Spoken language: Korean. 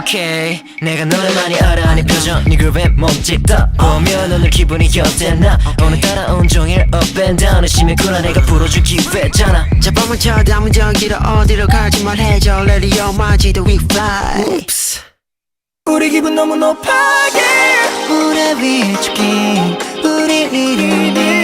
오케이. 내가 너를 많이 알아 네 표정. 네 그룹에 몸짓다 보면 오늘 기분이 어땠나? 오늘따라 온종일 up and down. 심했구나 내가 풀어줄 기회잖아. 자 밤을 쳐다보면 저기로 어디로 갈지 말해줘. 레디오 마지도 we fly. Oops. 우리 기분 너무 높아 yeah. 우리 위에 죽긴 우리 이름을